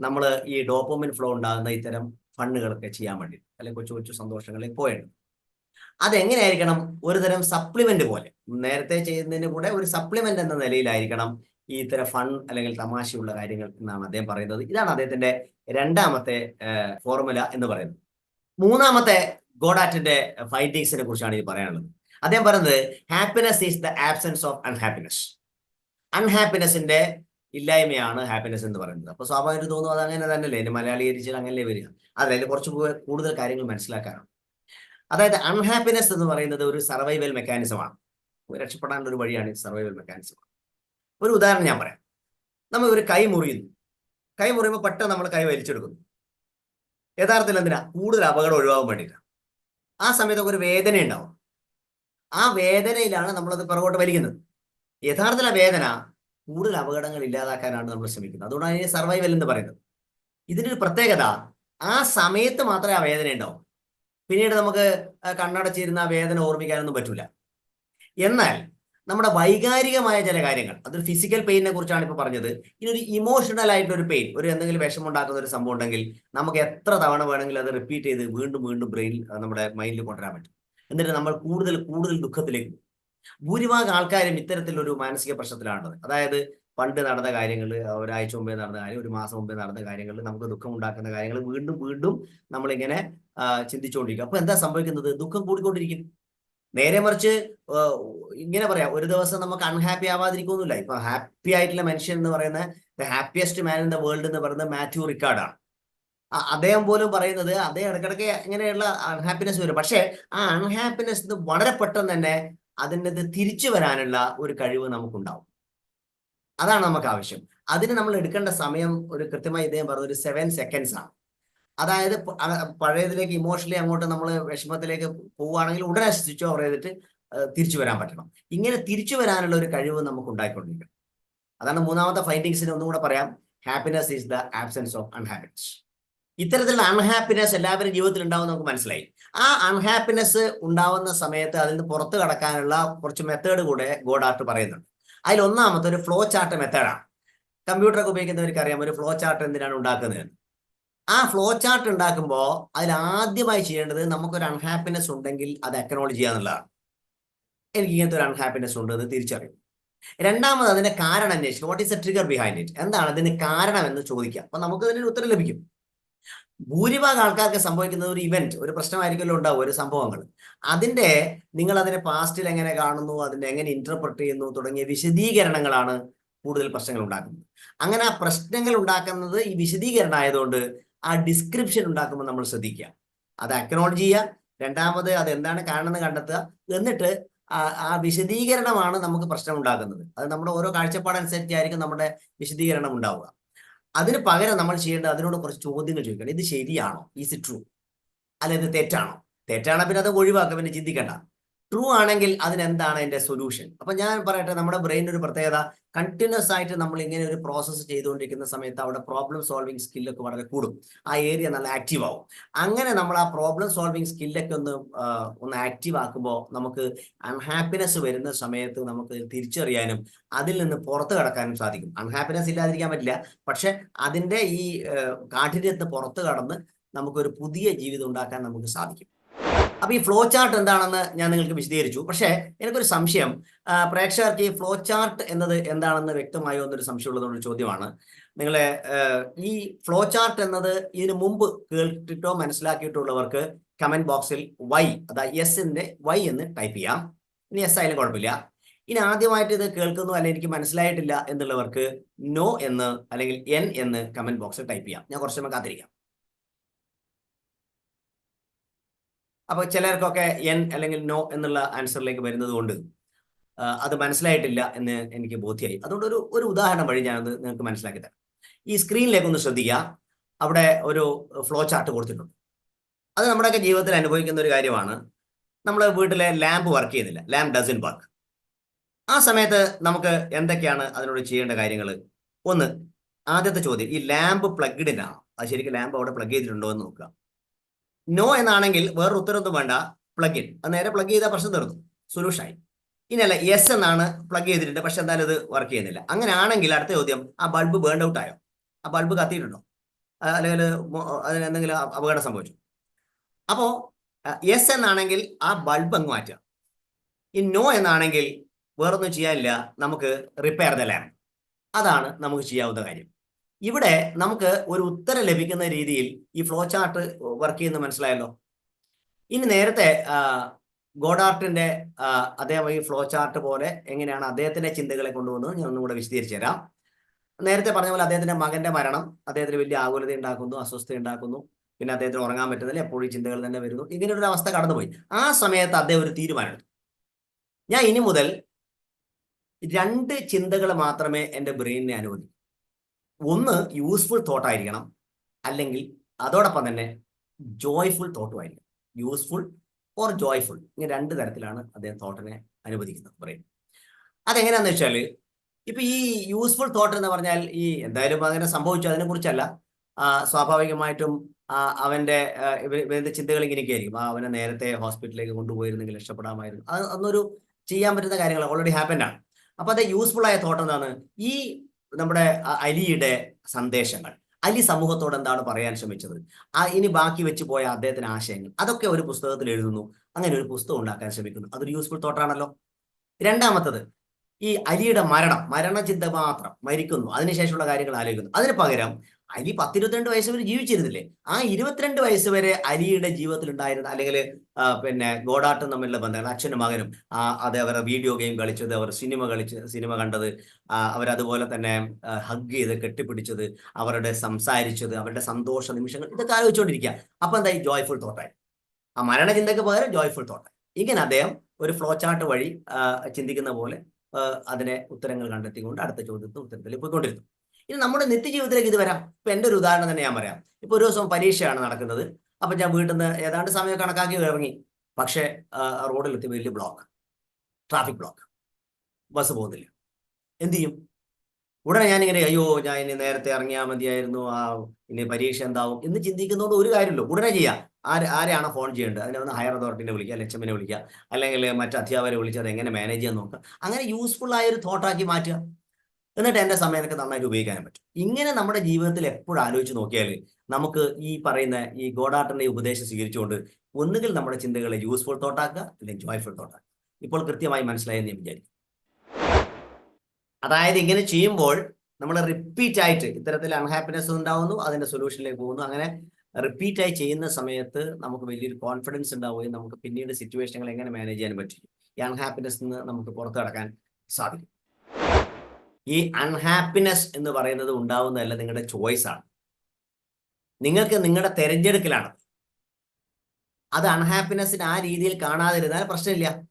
നമ്മൾ ഈ ഡോപ്പോമിൻ ഫ്ലോ ഉണ്ടാകുന്ന ഇത്തരം ഫണ്ണുകളൊക്കെ ചെയ്യാൻ വേണ്ടി അല്ലെങ്കിൽ കൊച്ചു കൊച്ചു സന്തോഷങ്ങളിൽ പോയത് അതെങ്ങനെയായിരിക്കണം? ഒരു തരം സപ്ലിമെന്റ് പോലെ. നേരത്തെ ചെയ്യുന്നതിന് കൂടെ ഒരു സപ്ലിമെന്റ് എന്ന നിലയിലായിരിക്കണം ഈ ഇത്തരം ഫൺ അല്ലെങ്കിൽ തമാശയുള്ള കാര്യങ്ങൾ എന്നാണ് അദ്ദേഹം പറയുന്നത്. ഇതാണ് അദ്ദേഹത്തിന്റെ രണ്ടാമത്തെ ഫോർമുല എന്ന് പറയുന്നത്. മൂന്നാമത്തെ ഗോഡാറ്റിന്റെ ഫൈൻഡിങ്സിനെ കുറിച്ചാണ് ഇത് പറയാനുള്ളത്. അദ്ദേഹം പറയുന്നത് happiness is the absence of unhappiness അൺഹാപ്പിനെസിന്റെ ഇല്ലായ്മയാണ് ഹാപ്പിനെസ് എന്ന് പറയുന്നത്. അപ്പൊ സ്വാഭാവികമായിട്ട് തോന്നും അത് അങ്ങനെ തന്നെയല്ലേ? എന്റെ മലയാളീകരിച്ചാൽ അങ്ങനെയല്ലേ വരിക? അതിൽ കുറച്ച് കൂടുതൽ കാര്യങ്ങൾ മനസ്സിലാക്കാനാണ്. അതായത് അൺഹാപ്പിനെസ് എന്ന് പറയുന്നത് ഒരു സർവൈവൽ മെക്കാനിസമാണ് രക്ഷപ്പെടാനുള്ള ഒരു വഴിയാണ് സർവൈവൽ മെക്കാനിസം ഒരു ഉദാഹരണം ഞാൻ പറയാം. നമ്മൾ ഒരു കൈ മുറിയുന്നു. കൈ മുറിയുമ്പോൾ പെട്ടെന്ന് നമ്മൾ കൈ വലിച്ചെടുക്കുന്നു. യഥാർത്ഥത്തിൽ എന്തിനാ? കൂടുതൽ അപകടം ഒഴിവാകാൻ വേണ്ടിയിട്ടാണ്. ആ സമയത്ത് ഒരു വേദന ഉണ്ടാവും ആ വേദനയിലാണ് നമ്മളത് പുറകോട്ട് വലിക്കുന്നത്. യഥാർത്ഥത്തിൽ വേദന കൂടുതൽ അപകടങ്ങൾ ഇല്ലാതാക്കാനാണ് നമ്മൾ ശ്രമിക്കുന്നത്. അതുകൊണ്ടാണ് ഇതിനെ സർവൈവൽ എന്ന് പറയുന്നത്. ഇതിനൊരു പ്രത്യേകത ആ സമയത്ത് മാത്രമേ ആ വേദന ഉണ്ടാവും പിന്നീട് നമുക്ക് കണ്ണടച്ചിരുന്ന ആ വേദന ഓർമ്മിക്കാനൊന്നും പറ്റില്ല എന്നാൽ നമ്മുടെ വൈകാരികമായ ചില കാര്യങ്ങൾ അതൊരു ഫിസിക്കൽ പെയിനെ കുറിച്ചാണ് ഇപ്പോൾ പറഞ്ഞത്. ഇനി ഒരു ഇമോഷണൽ ആയിട്ടുള്ള ഒരു പെയിൻ ഒരു എന്തെങ്കിലും വിഷമം ഉണ്ടാക്കുന്ന ഒരു സംഭവം ഉണ്ടെങ്കിൽ നമുക്ക് എത്ര തവണ വേണമെങ്കിലും അത് റിപ്പീറ്റ് ചെയ്ത് വീണ്ടും വീണ്ടും ബ്രെയിനിൽ നമ്മുടെ മൈൻഡിൽ കൊണ്ടുവരാൻ പറ്റും. എന്നിട്ട് നമ്മൾ കൂടുതൽ കൂടുതൽ ദുഃഖത്തിലേക്ക് ഭൂരിഭാഗം ആൾക്കാരും ഇത്തരത്തിലൊരു മാനസിക പ്രശ്നത്തിലാണത് അതായത് പണ്ട് നടന്ന കാര്യങ്ങൾ ഒരാഴ്ച മുമ്പേ നടന്ന കാര്യം ഒരു മാസം മുമ്പേ നടന്ന കാര്യങ്ങൾ നമുക്ക് ദുഃഖം ഉണ്ടാക്കുന്ന കാര്യങ്ങൾ വീണ്ടും വീണ്ടും നമ്മളിങ്ങനെ ചിന്തിച്ചുകൊണ്ടിരിക്കും. അപ്പൊ എന്താ സംഭവിക്കുന്നത്? ദുഃഖം കൂടിക്കൊണ്ടിരിക്കും നേരെ മറിച്ച് ഇങ്ങനെ പറയാം. ഒരു ദിവസം നമുക്ക് അൺഹാപ്പി ആവാതിരിക്കൊന്നുമില്ല. ഇപ്പൊ ഹാപ്പി ആയിട്ടുള്ള മനുഷ്യൻ എന്ന് പറയുന്ന the happiest man in the world എന്ന് പറയുന്നത് മാത്യു റിക്കാർഡാണ്. അദ്ദേഹം പോലും പറയുന്നത് അദ്ദേഹം ഇടയ്ക്കിടയ്ക്ക് ഇങ്ങനെയുള്ള അൺഹാപ്പിനെസ് വരും. പക്ഷേ ആ അൺഹാപ്പിനെസ് വളരെ പെട്ടെന്ന് തന്നെ അതിന്റെ തിരിച്ചു വരാനുള്ള ഒരു കഴിവ് നമുക്കുണ്ടാവും. അതാണ് നമുക്ക് ആവശ്യം. അതിന് നമ്മൾ എടുക്കേണ്ട സമയം ഒരു കൃത്യമായി ഇദ്ദേഹം പറഞ്ഞ ഒരു സെവൻ സെക്കൻഡ്സ് ആണ്. അതായത് പഴയതിലേക്ക് ഇമോഷണലി അങ്ങോട്ട് നമ്മൾ വിഷമത്തിലേക്ക് പോവുകയാണെങ്കിൽ ഉടനെ സ്വിച്ച് ഓവർ ചെയ്തിട്ട് തിരിച്ചു വരാൻ പറ്റണം. ഇങ്ങനെ തിരിച്ചു വരാനുള്ള ഒരു കഴിവ് നമുക്ക് ഉണ്ടായിക്കൊണ്ടിരിക്കണം. അതാണ് മൂന്നാമത്തെ ഫൈൻഡിങ്സിന് ഒന്നുകൂടെ പറയാം. Happiness is the absence of unhappiness ഇത്തരത്തിലുള്ള അൺഹാപ്പിനെസ് എല്ലാവരും ജീവിതത്തിൽ ഉണ്ടാവും നമുക്ക് മനസ്സിലായി. ആ അൺഹാപ്പിനെസ് ഉണ്ടാവുന്ന സമയത്ത് അതിൽ നിന്ന് പുറത്തു കടക്കാനുള്ള കുറച്ച് മെത്തേഡ് കൂടെ ഗോഡാർട്ട് പറയുന്നുണ്ട്. അതിൽ ഒന്നാമത്തെ ഒരു ഫ്ലോ ചാർട്ട് മെത്തേഡാണ് കമ്പ്യൂട്ടറൊക്കെ ഉപയോഗിക്കുന്നവർക്ക് അറിയാം ഒരു ഫ്ലോ ചാർട്ട് എന്തിനാണ് ഉണ്ടാക്കുന്നത്? ആ ഫ്ലോ ചാർട്ട് ഉണ്ടാക്കുമ്പോൾ അതിൽ ആദ്യമായി ചെയ്യേണ്ടത് നമുക്കൊരു അൺഹാപ്പിനെസ് ഉണ്ടെങ്കിൽ അത് അക്നോളജ് ചെയ്യുക എന്നുള്ളതാണ്. എനിക്ക് ഇങ്ങനത്തെ ഒരു അൺഹാപ്പിനെസ് ഉണ്ട് എന്ന് തിരിച്ചറിയും. രണ്ടാമത് അതിന്റെ കാരണം അന്വേഷിക്കും what is a trigger behind it എന്താണ് അതിന് കാരണം എന്ന് ചോദിക്കാം അപ്പൊ നമുക്ക് അതിനൊരു ഉത്തരം ലഭിക്കും. ഭൂരിഭാഗം ആൾക്കാർക്ക് സംഭവിക്കുന്നത് ഒരു ഇവന്റ് ഒരു പ്രശ്നമായിരിക്കുമല്ലോ ഉണ്ടാവും ഒരു സംഭവങ്ങൾ. അതിന്റെ നിങ്ങൾ അതിനെ പാസ്റ്റിൽ എങ്ങനെ കാണുന്നു അതിനെ എങ്ങനെ ഇന്റർപ്രറ്റ് ചെയ്യുന്നു തുടങ്ങിയ വിശദീകരണങ്ങളാണ് കൂടുതൽ പ്രശ്നങ്ങൾ ഉണ്ടാക്കുന്നത്. അങ്ങനെ ആ പ്രശ്നങ്ങൾ ഉണ്ടാക്കുന്നത് ഈ വിശദീകരണം ആയതുകൊണ്ട് ആ ഡിസ്ക്രിപ്ഷൻ ഉണ്ടാക്കുമ്പോൾ നമ്മൾ ശ്രദ്ധിക്കുക. അത് അക്നോളജ് ചെയ്യുക. രണ്ടാമത് അത് എന്താണ് കാരണം എന്ന് കണ്ടെത്തുക. എന്നിട്ട് ആ വിശദീകരണമാണ് നമുക്ക് പ്രശ്നം ഉണ്ടാക്കുന്നത്. അത് നമ്മുടെ ഓരോ കാഴ്ചപ്പാടനുസരിച്ചായിരിക്കും നമ്മുടെ വിശദീകരണം ഉണ്ടാവുക. അതിന് പകരം നമ്മൾ ചെയ്യേണ്ടത് അതിനോട് കുറച്ച് ചോദ്യങ്ങൾ ചോദിക്കണം. ഇത് ശരിയാണോ? ഈസ് ഇറ്റ് ട്രൂ അല്ല ഇത് തെറ്റാണോ? തെറ്റാണോ പിന്നെ അത് ഒഴിവാക്കുക പിന്നെ ചിന്തിക്കണ്ട. ട്രൂ ആണെങ്കിൽ അതിനെന്താണ് അതിന്റെ സൊല്യൂഷൻ അപ്പൊ ഞാൻ പറയട്ടെ നമ്മുടെ ബ്രെയിൻ ഒരു പ്രത്യേകത. കണ്ടിന്യൂസ് ആയിട്ട് നമ്മൾ ഇങ്ങനെ ഒരു പ്രോസസ്സ് ചെയ്തുകൊണ്ടിരിക്കുന്ന സമയത്ത് അവിടെ പ്രോബ്ലം സോൾവിങ് സ്കില്ലൊക്കെ വളരെ കൂടും. ആ ഏരിയ നല്ല ആക്റ്റീവ് ആവും. അങ്ങനെ നമ്മൾ ആ പ്രോബ്ലം സോൾവിങ് സ്കില്ലൊക്കെ ഒന്ന് ഒന്ന് ആക്റ്റീവ് ആക്കുമ്പോൾ നമുക്ക് അൺഹാപ്പിനെസ് വരുന്ന സമയത്ത് നമുക്ക് തിരിച്ചറിയാനും അതിൽ നിന്ന് പുറത്തു കടക്കാനും സാധിക്കും. അൺഹാപ്പിനെസ് ഇല്ലാതിരിക്കാൻ പറ്റില്ല. പക്ഷെ അതിന്റെ ഈ കാഠിന്യത്തിന് പുറത്തു കടന്ന് നമുക്കൊരു പുതിയ ജീവിതം ഉണ്ടാക്കാൻ നമുക്ക് സാധിക്കും. അപ്പൊ ഈ ഫ്ലോ ചാർട്ട് എന്താണെന്ന് ഞാൻ നിങ്ങൾക്ക് വിശദീകരിച്ചു. പക്ഷേ എനിക്കൊരു സംശയം. പ്രേക്ഷകർക്ക് ഈ ഫ്ലോ ചാർട്ട് എന്നത് എന്താണെന്ന് വ്യക്തമായോ എന്നൊരു സംശയമുള്ളതുകൊണ്ട് ചോദ്യമാണ്. നിങ്ങളെ ഈ ഫ്ലോ ചാർട്ട് എന്നത് ഇതിനു മുമ്പ് കേട്ടിട്ടോ മനസ്സിലാക്കിയിട്ടുള്ളവർക്ക് കമന്റ് ബോക്സിൽ വൈ അതായത് എസ് എസിന്റെ വൈ എന്ന് ടൈപ്പ് ചെയ്യാം. ഇനി എസ് ആയാലും കുഴപ്പമില്ല. ഇനി ആദ്യമായിട്ട് ഇത് കേൾക്കുന്നു അല്ലെങ്കിൽ എനിക്ക് മനസ്സിലായിട്ടില്ല എന്നുള്ളവർക്ക് നോ എന്ന് അല്ലെങ്കിൽ എൻ എന്ന് കമന്റ് ബോക്സിൽ ടൈപ്പ് ചെയ്യാം. ഞാൻ കുറച്ച് സമയം കാത്തിരിക്കാം. അപ്പൊ ചിലർക്കൊക്കെ എൻ അല്ലെങ്കിൽ നോ എന്നുള്ള ആൻസറിലേക്ക് വരുന്നത് കൊണ്ട് അത് മനസ്സിലായിട്ടില്ല എന്ന് എനിക്ക് ബോധ്യമായി അതുകൊണ്ട് ഒരു ഒരു ഉദാഹരണം വഴി ഞാനത് നിങ്ങൾക്ക് മനസ്സിലാക്കി തരാം. ഈ സ്ക്രീനിലേക്ക് ഒന്ന് ശ്രദ്ധിക്കുക. അവിടെ ഒരു ഫ്ലോ ചാർട്ട് കൊടുത്തിട്ടുണ്ട്. അത് നമ്മുടെയൊക്കെ ജീവിതത്തിൽ അനുഭവിക്കുന്ന ഒരു കാര്യമാണ്. നമ്മൾ വീട്ടിലെ ലാമ്പ് വർക്ക് ചെയ്യുന്നില്ല. ലാമ്പ് ഡസൻ വർക്ക് ആ സമയത്ത് നമുക്ക് എന്തൊക്കെയാണ് അതിനോട് ചെയ്യേണ്ട കാര്യങ്ങൾ ഒന്ന് ആദ്യത്തെ ചോദ്യം ഈ ലാമ്പ് പ്ലഗ്ഡ് ആണോ അത് ശരിക്കും ലാമ്പ് അവിടെ പ്ലഗ് ചെയ്തിട്ടുണ്ടോ എന്ന് നോക്കുക. നോ എന്നാണെങ്കിൽ വേറെ ഉത്തരവൊന്നും വേണ്ട. പ്ലഗ് ഇൻ അത് നേരെ പ്ലഗ് ചെയ്താൽ പ്രശ്നം തീർന്നു. സൊല്യൂഷൻ ആയി. ഇനിയല്ല യെസ് എന്നാണ് പ്ലഗ് ചെയ്തിട്ടുണ്ട്. പക്ഷെ എന്തായാലും ഇത് വർക്ക് ചെയ്യുന്നില്ല. അങ്ങനെ ആണെങ്കിൽ അടുത്ത ചോദ്യം ആ ബൾബ് ബേൺ ഔട്ട് ആയോ? ആ ബൾബ് കത്തിയിട്ടുണ്ടോ? അല്ലെങ്കിൽ അതിന് എന്തെങ്കിലും അപകടം സംഭവിച്ചു? അപ്പോ യെസ് എന്നാണെങ്കിൽ ആ ബൾബ് അങ്ങ് മാറ്റുക. ഈ നോ എന്നാണെങ്കിൽ വേറൊന്നും ചെയ്യാനില്ല. നമുക്ക് റിപ്പയർ ദ ലാമ്പ് അതാണ് നമുക്ക് ചെയ്യാവുന്ന കാര്യം. ഇവിടെ നമുക്ക് ഒരു ഉത്തരം ലഭിക്കുന്ന രീതിയിൽ ഈ ഫ്ലോ ചാർട്ട് വർക്ക് ചെയ്യുന്ന മനസ്സിലായല്ലോ? ഇനി നേരത്തെ ഗോഡാർട്ടിന്റെ അദ്ദേഹം ഈ ഫ്ലോ ചാർട്ട് പോലെ എങ്ങനെയാണ് അദ്ദേഹത്തിന്റെ ചിന്തകളെ കൊണ്ടുവന്നത് ഞാൻ ഒന്നുകൂടെ വിശദീകരിച്ചു തരാം. നേരത്തെ പറഞ്ഞ പോലെ അദ്ദേഹത്തിന്റെ മകന്റെ മരണം അദ്ദേഹത്തിന് വലിയ ആകുലത ഉണ്ടാക്കുന്നു അസ്വസ്ഥത ഉണ്ടാക്കുന്നു പിന്നെ അദ്ദേഹത്തിന് ഉറങ്ങാൻ പറ്റുന്നില്ല എപ്പോഴും ചിന്തകൾ തന്നെ വരുന്നു. ഇങ്ങനെ ഒരു അവസ്ഥ കടന്നുപോയി. ആ സമയത്ത് അദ്ദേഹം ഒരു തീരുമാനം എടുത്തു ഞാൻ ഇനി മുതൽ രണ്ട് ചിന്തകൾ മാത്രമേ എന്റെ ബ്രെയിനിനെ അനുവദിക്കൂ. ഒന്ന് യൂസ്ഫുൾ തോട്ട് ആയിരിക്കണം. അല്ലെങ്കിൽ അതോടൊപ്പം തന്നെ ജോയ്ഫുൾ തോട്ടും ആയിരിക്കണം. യൂസ്ഫുൾ ഓർ ജോയ്ഫുൾ ഇങ്ങനെ രണ്ട് തരത്തിലാണ് അദ്ദേഹം തോട്ടിനെ അനുവദിക്കുന്നത്. പറയും. അതെങ്ങനെയാണെന്ന് വെച്ചാൽ ഇപ്പൊ ഈ യൂസ്ഫുൾ തോട്ട് എന്ന് പറഞ്ഞാൽ ഈ എന്തായാലും അങ്ങനെ സംഭവിച്ചു. അതിനെ കുറിച്ചല്ല. സ്വാഭാവികമായിട്ടും അവന്റെ ഇവരുടെ ചിന്തകൾ ഇങ്ങനെയൊക്കെ ആയിരിക്കും. അവനെ നേരത്തെ ഹോസ്പിറ്റലിലേക്ക് കൊണ്ടുപോയിരുന്നെങ്കിൽ രക്ഷപ്പെടാമായിരുന്നു. അത് അന്നൊരു ചെയ്യാൻ പറ്റുന്ന കാര്യങ്ങൾ ഓൾറെഡി ഹാപ്പൻ ആണ്. അപ്പൊ അത് യൂസ്ഫുൾ ആയ തോട്ട് എന്താണ്? ഈ നമ്മുടെ അലിയുടെ സന്ദേശങ്ങൾ. അലി സമൂഹത്തോട് എന്താണ് പറയാൻ ശ്രമിച്ചത്? ആ ഇനി ബാക്കി വെച്ച് പോയ അദ്ദേഹത്തിന്റെ ആശയങ്ങൾ. അതൊക്കെ ഒരു പുസ്തകത്തിൽ എഴുതുന്നു. അങ്ങനെ ഒരു പുസ്തകം ഉണ്ടാക്കാൻ ശ്രമിക്കുന്നു. അതൊരു യൂസ്ഫുൾ തോട്ടാണല്ലോ രണ്ടാമത്തത് ഈ അലിയുടെ മരണം മരണചിന്ത മാത്രം മരിക്കുന്നു. അതിനുശേഷമുള്ള കാര്യങ്ങൾ ആലോചിക്കുന്നു. അതിന് പകരം അലി പത്തിരുപത്തിരണ്ട് വയസ്സ് വരെ ജീവിച്ചിരുന്നില്ലേ? ആ ഇരുപത്തിരണ്ട് വയസ്സ് വരെ അലിയുടെ ജീവിതത്തിൽ ഉണ്ടായിരുന്ന അല്ലെങ്കിൽ പിന്നെ ഗോഡാട്ടും തമ്മിലുള്ള ബന്ധങ്ങൾ അച്ഛനും മകനും അത് അവരുടെ വീഡിയോ ഗെയിം കളിച്ചത് അവർ സിനിമ കളിച്ച് സിനിമ കണ്ടത് അവരതുപോലെ തന്നെ ഹഗ് ചെയ്ത് കെട്ടിപ്പിടിച്ചത് അവരുടെ സംസാരിച്ചത് അവരുടെ സന്തോഷ നിമിഷങ്ങൾ ഇതൊക്കെ ആലോചിച്ചുകൊണ്ടിരിക്കുക. അപ്പൊ എന്തായി? ജോയ്ഫുൾ തോട്ടായി ആ മരണചിന്തയ്ക്ക് പകരം ജോയ്ഫുൾ തോട്ടായി ഇങ്ങനെ അദ്ദേഹം ഒരു ഫ്ലോ ചാർട്ട് വഴി ചിന്തിക്കുന്ന പോലെ അതിനെ ഉത്തരങ്ങൾ കണ്ടെത്തിക്കൊണ്ട് അടുത്ത ചോദ്യത്തിന് ഉത്തരത്തിൽ പോയിക്കൊണ്ടിരുന്നു. ഇനി നമ്മുടെ നിത്യജീവിതത്തിലേക്ക് ഇത് വരാം. ഇപ്പൊ എന്റെ ഒരു ഉദാഹരണം തന്നെ ഞാൻ പറയാം. ഇപ്പൊ ഒരു ദിവസം പരീക്ഷയാണ് നടക്കുന്നത്. അപ്പൊ ഞാൻ വീട്ടിൽ നിന്ന് ഏതാണ്ട് സമയം കണക്കാക്കി ഇറങ്ങി. പക്ഷെ റോഡിലെത്തി വലിയ ബ്ലോക്ക് ട്രാഫിക് ബ്ലോക്ക് ബസ് പോകുന്നില്ല. എന്ത് ചെയ്യും? ഉടനെ ഞാനിങ്ങനെ അയ്യോ ഞാൻ ഇനി നേരത്തെ ഇറങ്ങിയാൽ മതിയായിരുന്നു. ആ ഇനി പരീക്ഷ എന്താവും? എന്ന് ചിന്തിക്കുന്നതുകൊണ്ട് ഒരു കാര്യമില്ല. ഉടനെ ചെയ്യാം. ആര് ആരെയാണ് ഫോൺ ചെയ്യേണ്ടത്? അതിനെ ഒന്ന് ഹയർ അതോറിറ്റിനെ വിളിക്കുക ലക്ഷ്മിനെ വിളിക്കുക അല്ലെങ്കിൽ മറ്റ് അധ്യാപകരെ വിളിച്ച് അത് എങ്ങനെ മാനേജ് ചെയ്യാൻ നോക്കുക. അങ്ങനെ യൂസ്ഫുൾ ആയ ഒരു തോട്ടാക്കി മാറ്റുക. എന്നിട്ട് എന്റെ സമയത്തൊക്കെ നന്നായിട്ട് ഉപയോഗിക്കാനും പറ്റും. ഇങ്ങനെ നമ്മുടെ ജീവിതത്തിൽ എപ്പോഴും ആലോചിച്ച് നോക്കിയാൽ നമുക്ക് ഈ പറയുന്ന ഈ ഗോഡാട്ടന്റെ ഈ ഉപദേശം സ്വീകരിച്ചുകൊണ്ട് ഒന്നുകിൽ നമ്മുടെ ചിന്തകളെ യൂസ്ഫുൾ തോട്ടാക്കുക അല്ലെങ്കിൽ ജോയ്ഫുൾ തോട്ടാക്കുക ഇപ്പോൾ കൃത്യമായി മനസ്സിലായെന്ന് ഞാൻ വിചാരിക്കും അതായത് ഇങ്ങനെ ചെയ്യുമ്പോൾ നമ്മൾ റിപ്പീറ്റ് ആയിട്ട് ഇത്തരത്തിൽ അൺഹാപ്പിനെസ് ഉണ്ടാവുന്നു അതിന്റെ സൊല്യൂഷനിലേക്ക് പോകുന്നു. അങ്ങനെ റിപ്പീറ്റ് ആയി ചെയ്യുന്ന സമയത്ത് നമുക്ക് വലിയൊരു കോൺഫിഡൻസ് ഉണ്ടാവുകയും നമുക്ക് പിന്നീട് സിറ്റുവേഷനുകൾ എങ്ങനെ മാനേജ് ചെയ്യാൻ പറ്റും. ഈ അൺഹാപ്പിനെസ് നിന്ന് നമുക്ക് പുറത്തു കടക്കാൻ സാധിക്കും. ഈ അൺഹാപ്പിനെസ് എന്ന് പറയുന്നത് ഉണ്ടാവുന്നതല്ല നിങ്ങളുടെ ചോയ്സ് ആണ്. നിങ്ങൾക്ക് നിങ്ങളുടെ തെരഞ്ഞെടുക്കലാണ്. അത് അൺഹാപ്പിനെസ്സിന് ആ രീതിയിൽ കാണാതിരുന്നാൽ പ്രശ്നമില്ല.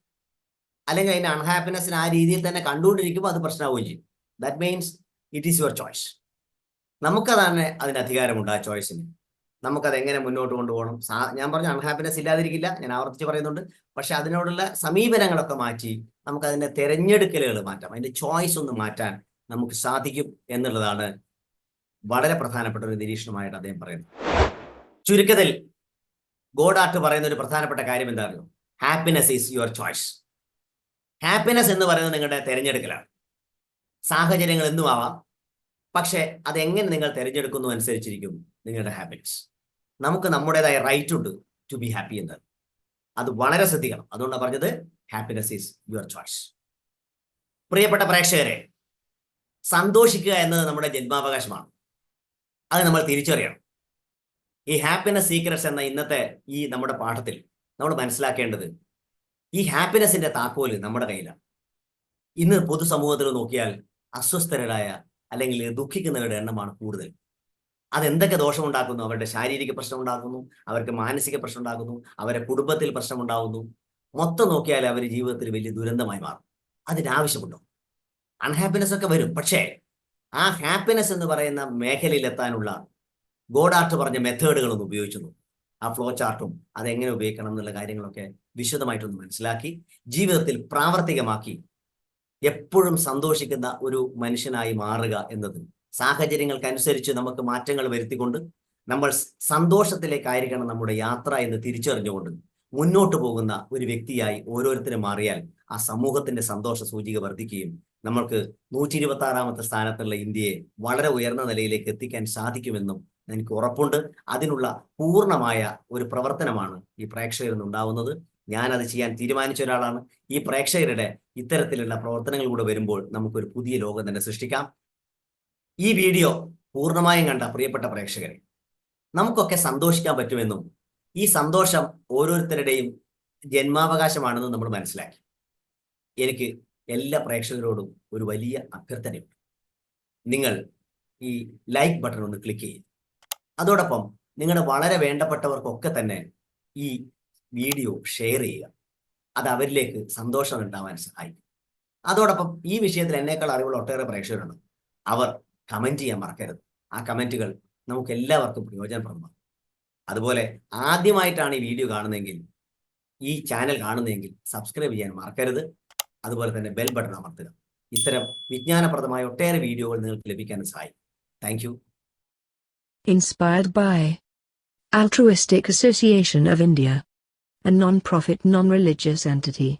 അല്ലെങ്കിൽ അതിന്റെ അൺഹാപ്പിനെസ്സിന് ആ രീതിയിൽ തന്നെ കണ്ടുകൊണ്ടിരിക്കുമ്പോൾ അത് പ്രശ്നമാവുകയും ചെയ്യും. That means it is your choice നമുക്കതാണ് അതിന്റെ അധികാരമുണ്ട് ആ ചോയ്സിന് നമുക്കത് എങ്ങനെ മുന്നോട്ട് കൊണ്ടുപോകണം? ഞാൻ പറഞ്ഞു അൺഹാപ്പിനെസ് ഇല്ലാതിരിക്കില്ല. ഞാൻ ആവർത്തിച്ച് പറയുന്നുണ്ട്. പക്ഷെ അതിനോടുള്ള സമീപനങ്ങളൊക്കെ മാറ്റി നമുക്ക് അതിന്റെ തെരഞ്ഞെടുക്കലുകൾ മാറ്റാം. അതിന്റെ ചോയ്സ് ഒന്ന് മാറ്റാൻ നമുക്ക് സാധിക്കും എന്നുള്ളതാണ് വളരെ പ്രധാനപ്പെട്ട ഒരു നിരീക്ഷണമായിട്ട് അദ്ദേഹം പറയുന്നത്. ചുരുക്കത്തിൽ ഗോഡാർട്ട് പറയുന്ന ഒരു പ്രധാനപ്പെട്ട കാര്യം എന്താണെന്നോ happiness is your choice happiness എന്ന് പറയുന്നത് നിങ്ങളുടെ തിരഞ്ഞെടുക്കലാണ്. സാഹചര്യങ്ങൾ എന്നും ആവാം. പക്ഷെ അതെങ്ങനെ നിങ്ങൾ തിരഞ്ഞെടുക്കുന്നു അനുസരിച്ചിരിക്കും നിങ്ങളുടെ ഹാപ്പിനെസ് നമുക്ക് നമ്മുടേതായ റൈറ്റ് ഉണ്ട് ടു ബി ഹാപ്പി എന്നത്. അത് വളരെ ശ്രദ്ധിക്കണം. അതുകൊണ്ടാണ് പറഞ്ഞത് ഹാപ്പിനെസ് ഈസ് യുവർ ചോയ്സ് പ്രിയപ്പെട്ട പ്രേക്ഷകരെ സന്തോഷിക്കുക എന്നത് നമ്മുടെ ജന്മാവകാശമാണ്. അത് നമ്മൾ തിരിച്ചറിയണം. ഈ ഹാപ്പിനെസ് സീക്രട്സ് എന്ന ഇന്നത്തെ ഈ നമ്മുടെ പാഠത്തിൽ നമ്മൾ മനസ്സിലാക്കേണ്ടത് ഈ ഹാപ്പിനെസിന്റെ താക്കോൽ നമ്മുടെ കയ്യിലാണ്. ഇന്ന് പൊതുസമൂഹത്തിൽ നോക്കിയാൽ അസ്വസ്ഥരായ അല്ലെങ്കിൽ ദുഃഖിക്കുന്നവരുടെ എണ്ണമാണ് കൂടുതൽ. അതെന്തൊക്കെ ദോഷമുണ്ടാക്കുന്നു? അവരുടെ ശാരീരിക പ്രശ്നം ഉണ്ടാക്കുന്നു അവർക്ക് മാനസിക പ്രശ്നം ഉണ്ടാക്കുന്നു അവരുടെ കുടുംബത്തിൽ പ്രശ്നം ഉണ്ടാകുന്നു മൊത്തം നോക്കിയാൽ അവർ ജീവിതത്തിൽ വലിയ ദുരന്തമായി മാറും. അതിനാവശ്യമുണ്ടോ? അൺഹാപ്പിനെസ് ഒക്കെ വരും. പക്ഷേ ആ ഹാപ്പിനെസ് എന്ന് പറയുന്ന മേഖലയിൽ എത്താനുള്ള ഗോഡാർട്ട് പറഞ്ഞ മെത്തേഡുകളൊന്നും ഉപയോഗിച്ചു ആ ഫ്ലോ ചാർട്ടും അതെങ്ങനെ ഉപയോഗിക്കണം എന്നുള്ള കാര്യങ്ങളൊക്കെ വിശദമായിട്ടൊന്ന് മനസ്സിലാക്കി ജീവിതത്തിൽ പ്രാവർത്തികമാക്കി എപ്പോഴും സന്തോഷിക്കുന്ന ഒരു മനുഷ്യനായി മാറുക എന്നത് സാഹചര്യങ്ങൾക്കനുസരിച്ച് നമുക്ക് മാറ്റങ്ങൾ വരുത്തിക്കൊണ്ട് നമ്മൾ സന്തോഷത്തിലേക്കായിരിക്കണം നമ്മുടെ യാത്ര എന്ന് തിരിച്ചറിഞ്ഞുകൊണ്ട് മുന്നോട്ട് പോകുന്ന ഒരു വ്യക്തിയായി ഓരോരുത്തരും മാറിയാൽ ആ സമൂഹത്തിന്റെ സന്തോഷ സൂചിക വർദ്ധിക്കുകയും നമ്മൾക്ക് നൂറ്റി ഇരുപത്തി ആറാമത്തെ സ്ഥാനത്തുള്ള ഇന്ത്യയെ വളരെ ഉയർന്ന നിലയിലേക്ക് എത്തിക്കാൻ സാധിക്കുമെന്നും എനിക്ക് ഉറപ്പുണ്ട്. അതിനുള്ള പൂർണമായ ഒരു പ്രവർത്തനമാണ് ഈ പ്രേക്ഷകരിൽ നിന്നുണ്ടാവുന്നത്. ഞാൻ അത് ചെയ്യാൻ തീരുമാനിച്ച ഒരാളാണ്. ഈ പ്രേക്ഷകരുടെ ഇത്തരത്തിലുള്ള പ്രവർത്തനങ്ങൾ കൂടെ വരുമ്പോൾ നമുക്കൊരു പുതിയ ലോകം തന്നെ സൃഷ്ടിക്കാം. ഈ വീഡിയോ പൂർണമായും കണ്ട പ്രിയപ്പെട്ട പ്രേക്ഷകരെ നമുക്കൊക്കെ സന്തോഷിക്കാൻ പറ്റുമെന്നും ഈ സന്തോഷം ഓരോരുത്തരുടെയും ജന്മാവകാശമാണെന്നും നമ്മൾ മനസ്സിലാക്കി. എനിക്ക് എല്ലാ പ്രേക്ഷകരോടും ഒരു വലിയ അഭ്യർത്ഥനയുണ്ട്. നിങ്ങൾ ഈ ലൈക്ക് ബട്ടൺ ഒന്ന് ക്ലിക്ക് ചെയ്യുക. അതോടൊപ്പം നിങ്ങളുടെ വളരെ വേണ്ടപ്പെട്ടവർക്കൊക്കെ തന്നെ ഈ വീഡിയോ ഷെയർ ചെയ്യുക. അത് അവരിലേക്ക് സന്തോഷം ഉണ്ടാവാൻ സഹായിക്കും. അതോടൊപ്പം ഈ വിഷയത്തിൽ എന്നേക്കാൾ അറിവുള്ള ഒട്ടേറെ പ്രേക്ഷകരുണ്ട്. അവർ കമന്റ് ചെയ്യാൻ മറക്കരുത്. ആ കമന്റുകൾ നമുക്ക് എല്ലാവർക്കും പ്രയോജനപ്രദമാണ്. അതുപോലെ ആദ്യമായിട്ടാണ് ഈ വീഡിയോ കാണുന്നതെങ്കിൽ ഈ ചാനൽ കാണുന്നതെങ്കിൽ സബ്സ്ക്രൈബ് ചെയ്യാൻ മറക്കരുത്. അതുപോലെ തന്നെ ബെൽ ബട്ടൺ അമർത്തുക. ഇത്തരം വിജ്ഞാനപ്രദമായ ഒട്ടേറെ വീഡിയോകൾ നിങ്ങൾക്ക് ലഭിക്കാൻ സഹായിക്കും. Thank you inspired by altruistic association of India a non profit non religious entity